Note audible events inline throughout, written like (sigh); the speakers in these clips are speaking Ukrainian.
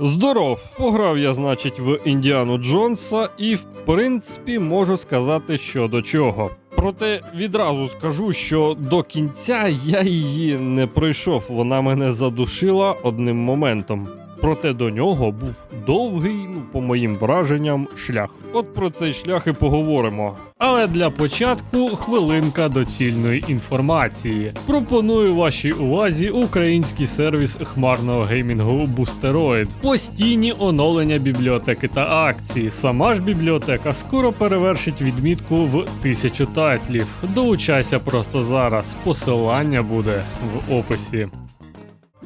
Здоров! Пограв я, значить, в Індіану Джонса, і в принципі можу сказати, що до чого. Проте відразу скажу, що до кінця я її не пройшов. Вона мене задушила одним моментом. Проте до нього був довгий, ну по моїм враженням, шлях. От про цей шлях і поговоримо. Але для початку хвилинка доцільної інформації. Пропоную вашій увазі український сервіс хмарного геймінгу Boosteroid. Постійні оновлення бібліотеки та акції. Сама ж бібліотека скоро перевершить відмітку в тисячу тайтлів. Долучайся просто зараз. Посилання буде в описі.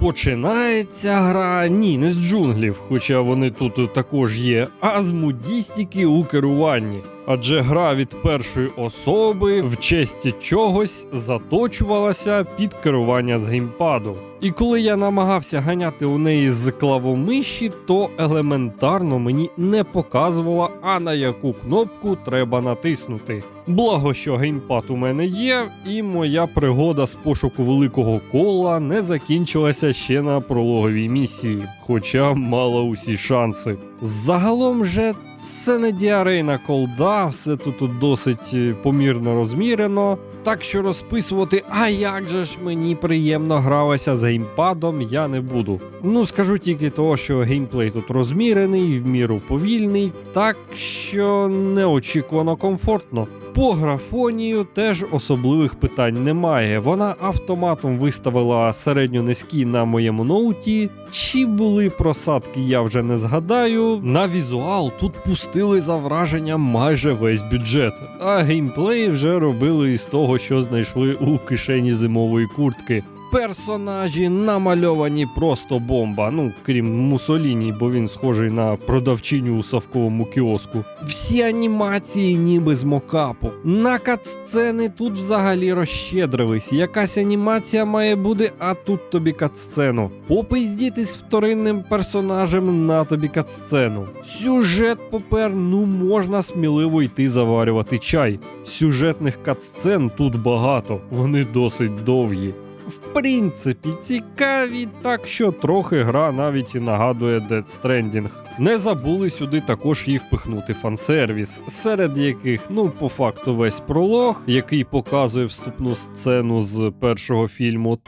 Починається гра ні, не з джунглів, хоча вони тут також є, а з мудістики у керуванні. Адже гра від першої особи в честі чогось заточувалася під керування з геймпаду. І коли я намагався ганяти у неї з клавомиші, то елементарно мені не показувала, а на яку кнопку треба натиснути. Благо, що геймпад у мене є, і моя пригода з пошуку великого кола не закінчилася ще на прологовій місії, хоча мала усі шанси. Загалом же це не діарейна колда, все тут, досить е, помірно розмірено. Так що розписувати, а як же ж мені приємно гралося з геймпадом, я не буду. Ну скажу тільки того, що геймплей тут розмірений, в міру повільний, так що неочікувано комфортно. По графонію теж особливих питань немає. Вона автоматом виставила середньо низькі на моєму ноуті. Чи були просадки, я вже не згадаю. На візуал тут пустили за враженням майже весь бюджет, а геймплей вже робили із того, що знайшли у кишені зимової куртки. Персонажі намальовані просто бомба. Ну крім Мусоліні, бо він схожий на продавчиню у совковому кіоску. Всі анімації ніби з мокапу. На катсцени тут взагалі розщедрились. Якась анімація має бути, а тут тобі катсцену. Попиздітись вторинним персонажем на тобі катсцену. Сюжет попер, ну можна сміливо йти заварювати чай. Сюжетних катсцен тут багато, вони досить довгі. В принципі, цікаві, так що трохи гра навіть і нагадує Dead Stranding. Не забули сюди також їх впихнути фансервіс, серед яких, ну, по факту, весь пролог, який показує вступну сцену з першого фільму.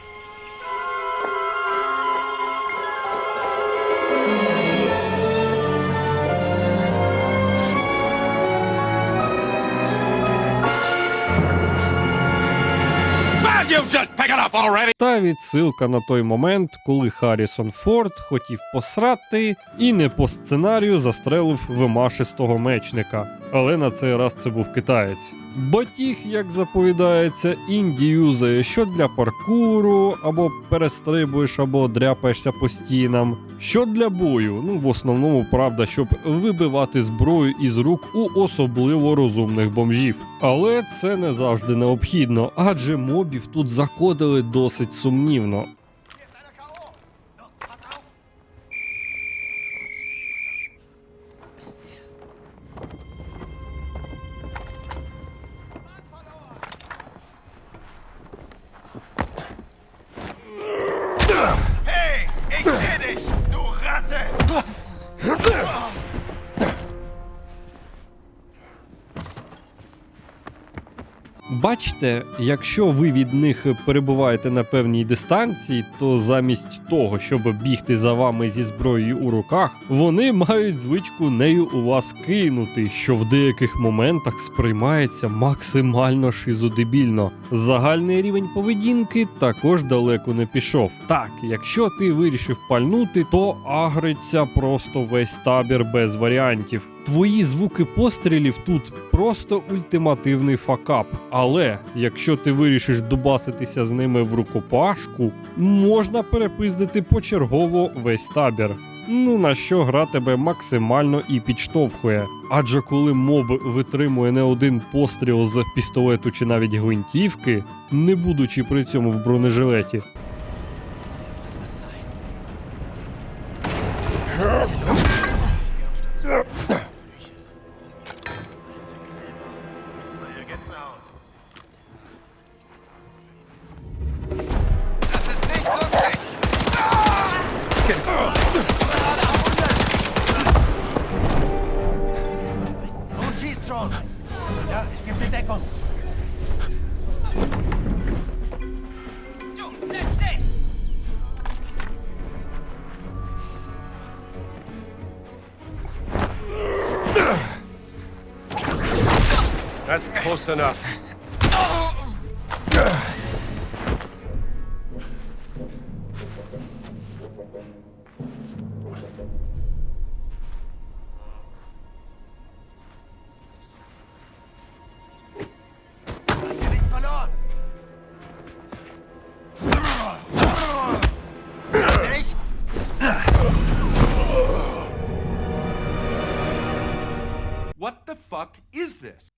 Already. Та відсилка на той момент, коли Харрісон Форд хотів посрати і не по сценарію застрелив вимашистого мечника. Але на цей раз це був китаєць. Батіг, як заповідається, інді юзає що для паркуру, або перестрибуєш, або дряпаєшся по стінам. Що для бою, ну в основному правда, щоб вибивати зброю із рук у особливо розумних бомжів. Але це не завжди необхідно, адже мобів тут закодили досить сумнівно. Бачите, якщо ви від них перебуваєте на певній дистанції, то замість того, щоб бігти за вами зі зброєю у руках, вони мають звичку нею у вас кинути, що в деяких моментах сприймається максимально шизодебільно. Загальний рівень поведінки також далеко не пішов. Так, якщо ти вирішив пальнути, то агриться просто весь табір без варіантів. Твої звуки пострілів тут просто ультимативний факап. Але якщо ти вирішиш дубаситися з ними в рукопашку, можна перепиздити почергово весь табір. Ну на що гра тебе максимально і підштовхує. Адже коли моб витримує не один постріл з пістолету чи навіть гвинтівки, не будучи при цьому в бронежилеті, Ja, ich gebe die Deckung. Du, bleib stehen! That's close enough.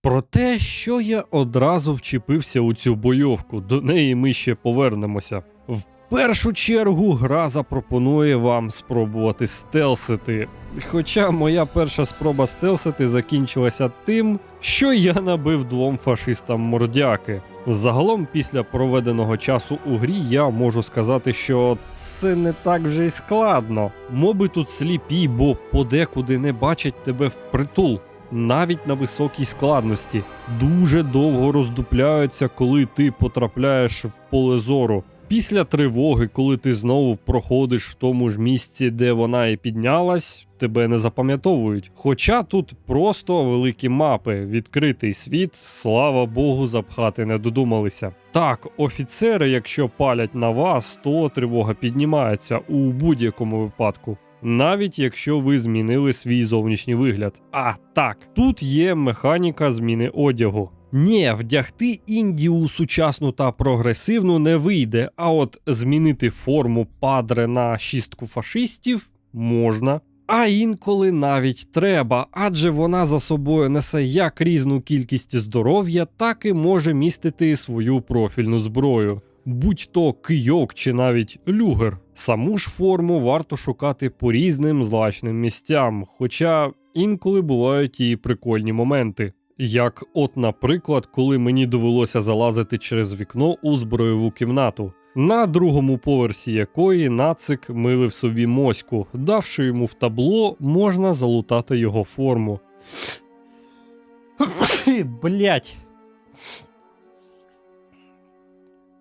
Про те, що я одразу вчепився у цю бойовку, до неї ми ще повернемося. В першу чергу гра запропонує вам спробувати стелсити. Хоча моя перша спроба стелсити закінчилася тим, що я набив двом фашистам мордяки. Загалом, після проведеного часу у грі, я можу сказати, що це не так вже й складно. Моби тут сліпі, бо подекуди не бачать тебе впритул навіть на високій складності, дуже довго роздупляються, коли ти потрапляєш в поле зору. Після тривоги, коли ти знову проходиш в тому ж місці, де вона і піднялась, тебе не запам'ятовують. Хоча тут просто великі мапи, відкритий світ, слава Богу, запхати не додумалися. Так, офіцери, якщо палять на вас, то тривога піднімається у будь-якому випадку навіть якщо ви змінили свій зовнішній вигляд. А так, тут є механіка зміни одягу. Ні, вдягти Індію сучасну та прогресивну не вийде, а от змінити форму падре на шістку фашистів можна. А інколи навіть треба, адже вона за собою несе як різну кількість здоров'я, так і може містити свою профільну зброю. Будь то кийок чи навіть люгер. Саму ж форму варто шукати по різним злачним місцям, хоча інколи бувають і прикольні моменти. Як, от, наприклад, коли мені довелося залазити через вікно у збройову кімнату, на другому поверсі якої нацик милив собі моську, давши йому в табло, можна залутати його форму. (sniffs) Блять.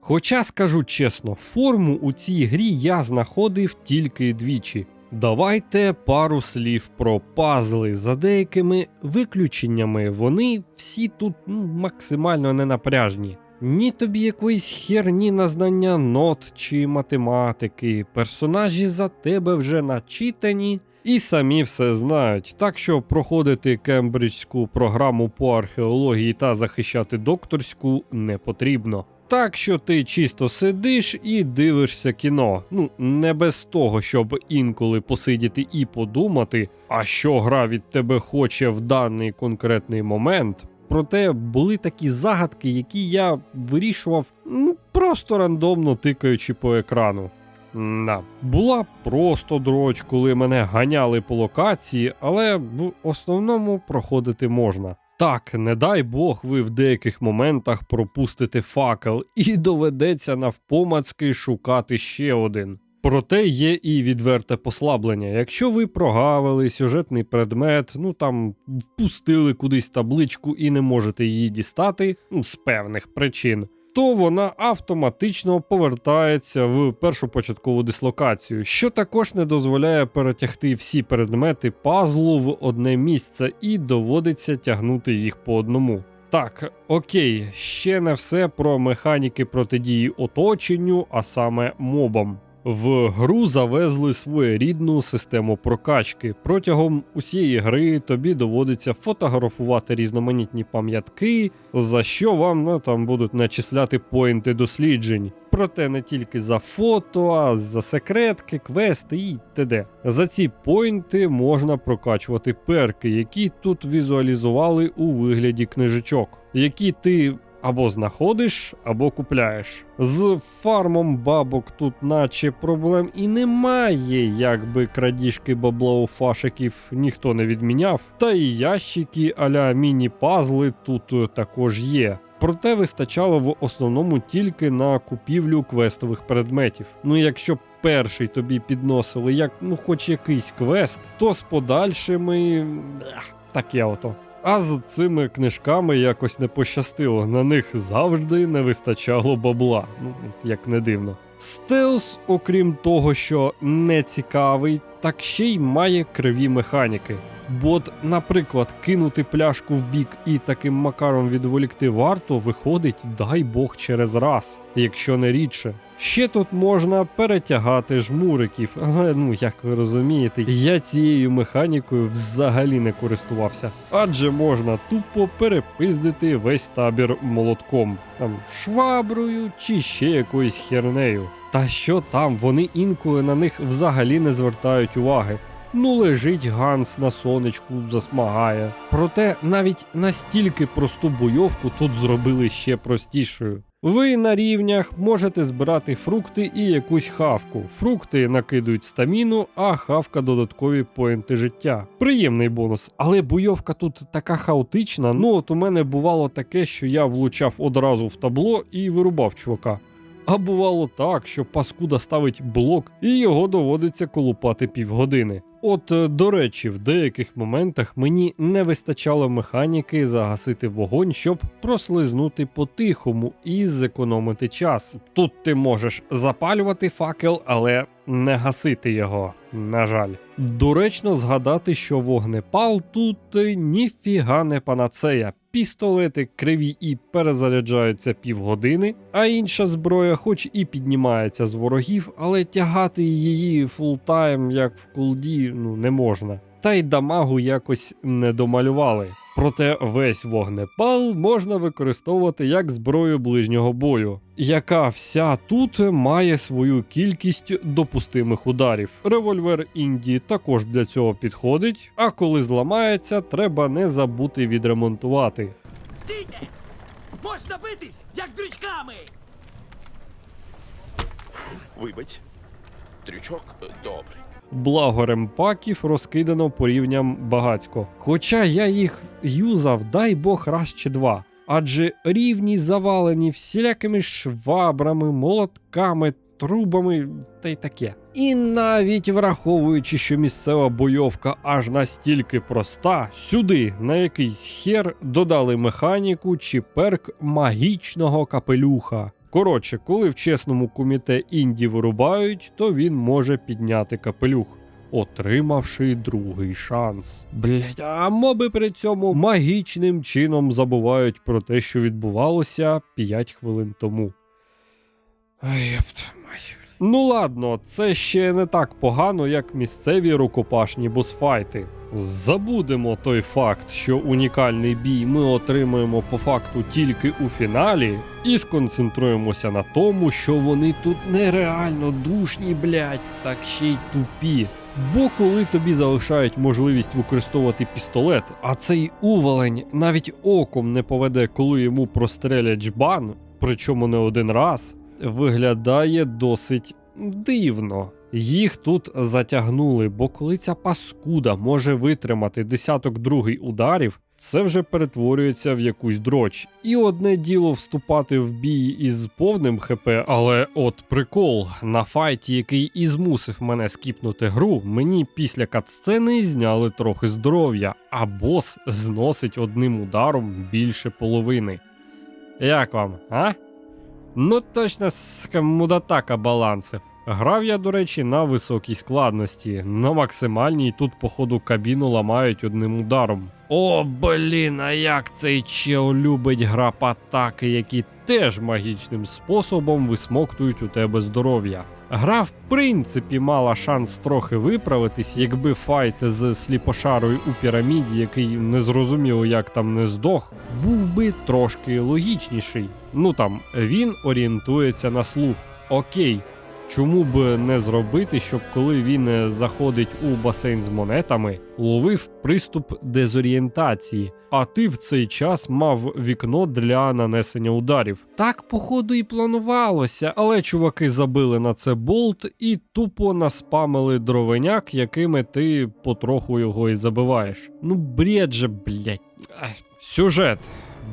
Хоча скажу чесно, форму у цій грі я знаходив тільки двічі. Давайте пару слів про пазли. За деякими виключеннями вони всі тут ну, максимально ненапряжні. Ні тобі якоїсь херні на знання нот чи математики, персонажі за тебе вже начитані і самі все знають. Так що проходити кембриджську програму по археології та захищати докторську не потрібно. Так що ти чисто сидиш і дивишся кіно. Ну, не без того, щоб інколи посидіти і подумати, а що гра від тебе хоче в даний конкретний момент. Проте були такі загадки, які я вирішував ну, просто рандомно тикаючи по екрану. Да. Була просто дроч, коли мене ганяли по локації, але в основному проходити можна. Так, не дай Бог, ви в деяких моментах пропустите факел і доведеться навпомацки шукати ще один. Проте є і відверте послаблення. Якщо ви прогавили сюжетний предмет, ну там впустили кудись табличку і не можете її дістати ну, з певних причин, то вона автоматично повертається в першу початкову дислокацію, що також не дозволяє перетягти всі предмети пазлу в одне місце і доводиться тягнути їх по одному. Так, окей, ще не все про механіки протидії оточенню, а саме мобам. В гру завезли своєрідну систему прокачки. Протягом усієї гри тобі доводиться фотографувати різноманітні пам'ятки, за що вам ну, там будуть начисляти поінти досліджень. Проте не тільки за фото, а за секретки, квести і т.д. За ці поінти можна прокачувати перки, які тут візуалізували у вигляді книжечок, які ти або знаходиш, або купляєш. З фармом бабок тут, наче проблем і немає, якби крадіжки бабла у фашиків ніхто не відміняв. Та і ящики аля міні-пазли тут е, також є. Проте вистачало в основному тільки на купівлю квестових предметів. Ну якщо перший тобі підносили як ну хоч якийсь квест, то з подальшими ех, таке ото. А з цими книжками якось не пощастило. На них завжди не вистачало бабла. Ну, як не дивно. Стелс, окрім того, що не цікавий, так ще й має криві механіки. Бо, от, наприклад, кинути пляшку в бік і таким макаром відволікти варто, виходить, дай Бог через раз, якщо не рідше. Ще тут можна перетягати жмуриків, але ну як ви розумієте, я цією механікою взагалі не користувався, адже можна тупо перепиздити весь табір молотком, там шваброю чи ще якоюсь хернею. Та що там, вони інколи на них взагалі не звертають уваги. Ну, лежить Ганс на сонечку, засмагає. Проте навіть настільки просту бойовку тут зробили ще простішою. Ви на рівнях можете збирати фрукти і якусь хавку. Фрукти накидують стаміну, а хавка додаткові поінти життя. Приємний бонус, але бойовка тут така хаотична. Ну от у мене бувало таке, що я влучав одразу в табло і вирубав чувака. А бувало так, що паскуда ставить блок і його доводиться колупати півгодини. От, е, до речі, в деяких моментах мені не вистачало механіки загасити вогонь, щоб прослизнути по-тихому і зекономити час. Тут ти можеш запалювати факел, але не гасити його, на жаль. Доречно згадати, що вогнепал тут е, ніфіга не панацея. Пістолети криві і перезаряджаються півгодини, а інша зброя, хоч і піднімається з ворогів, але тягати її фултайм, як в кулді, ну не можна. Та й дамагу якось не домалювали. Проте весь вогнепал можна використовувати як зброю ближнього бою, яка вся тут має свою кількість допустимих ударів. Револьвер Інді також для цього підходить, а коли зламається, треба не забути відремонтувати. Стійте! Можна битись, як дрючками! Вибач. Трючок е, добрий. Благо ремпаків розкидано по рівням багацько. Хоча я їх юзав, дай Бог раз чи два. Адже рівні завалені всілякими швабрами, молотками, трубами та й таке. І навіть враховуючи, що місцева бойовка аж настільки проста, сюди на якийсь хер додали механіку чи перк магічного капелюха. Коротше, коли в чесному куміте інді вирубають, то він може підняти капелюх, отримавши другий шанс. Блять, а моби при цьому магічним чином забувають про те, що відбувалося 5 хвилин тому. Ну ладно, це ще не так погано, як місцеві рукопашні босфайти. Забудемо той факт, що унікальний бій ми отримуємо по факту тільки у фіналі, і сконцентруємося на тому, що вони тут нереально душні, блять, так ще й тупі. Бо коли тобі залишають можливість використовувати пістолет, а цей уволень навіть оком не поведе, коли йому прострелять жбан, причому не один раз, виглядає досить дивно. Їх тут затягнули, бо коли ця паскуда може витримати десяток другий ударів, це вже перетворюється в якусь дроч. І одне діло вступати в бій із повним ХП, але от прикол, на файті, який і змусив мене скіпнути гру, мені після катсцени зняли трохи здоров'я, а бос зносить одним ударом більше половини. Як вам, а? Ну точно сука, мудатака балансив. Грав я, до речі, на високій складності. На максимальній тут, походу, кабіну ламають одним ударом. О, блін, а як цей чел любить грапатаки, які теж магічним способом висмоктують у тебе здоров'я. Гра, в принципі, мала шанс трохи виправитись, якби файт з сліпошарою у піраміді, який не зрозуміло, як там не здох, був би трошки логічніший. Ну там він орієнтується на слух. Окей, Чому б не зробити, щоб коли він е, заходить у басейн з монетами, ловив приступ дезорієнтації, а ти в цей час мав вікно для нанесення ударів. Так, походу, і планувалося, але чуваки забили на це болт і тупо наспамили дровеняк, якими ти потроху його і забиваєш. Ну, бред же, блять. Сюжет.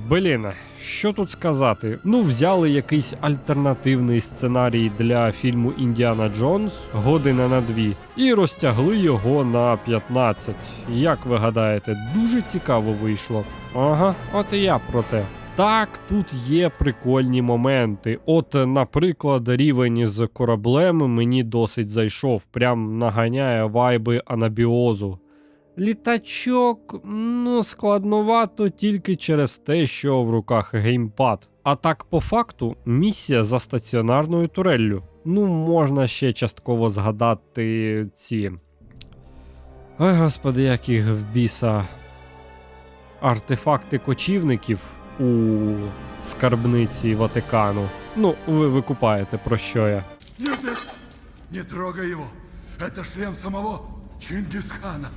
Блін, що тут сказати? Ну, взяли якийсь альтернативний сценарій для фільму Індіана Джонс година на дві і розтягли його на 15. Як ви гадаєте, дуже цікаво вийшло. Ага, от і я про те. Так, тут є прикольні моменти. От, наприклад, рівень з кораблем мені досить зайшов, прям наганяє вайби анабіозу. Літачок, ну, складновато тільки через те, що в руках геймпад. А так, по факту, місія за стаціонарною туреллю. Ну, можна ще частково згадати ці. Ой, господи, як їх в біса. Артефакти кочівників у скарбниці Ватикану. Ну, ви викупаєте, про що я. Нет, не трогай его. Это шлем самого Чингисхана.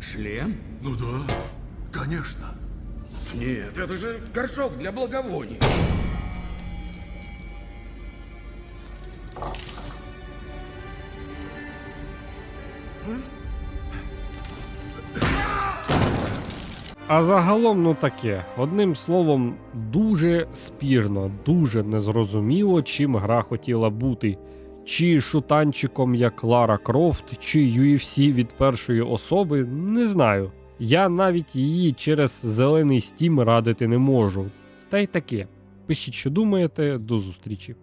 Шлем? Ну да, конечно. Нет, это же горшок для благовоний. А загалом, ну таке. Одним словом, дуже спірно, дуже незрозуміло, чим гра хотіла бути. Чи шутанчиком як Лара Крофт, чи UFC від першої особи, не знаю. Я навіть її через зелений стім радити не можу. Та й таке. Пишіть, що думаєте, до зустрічі.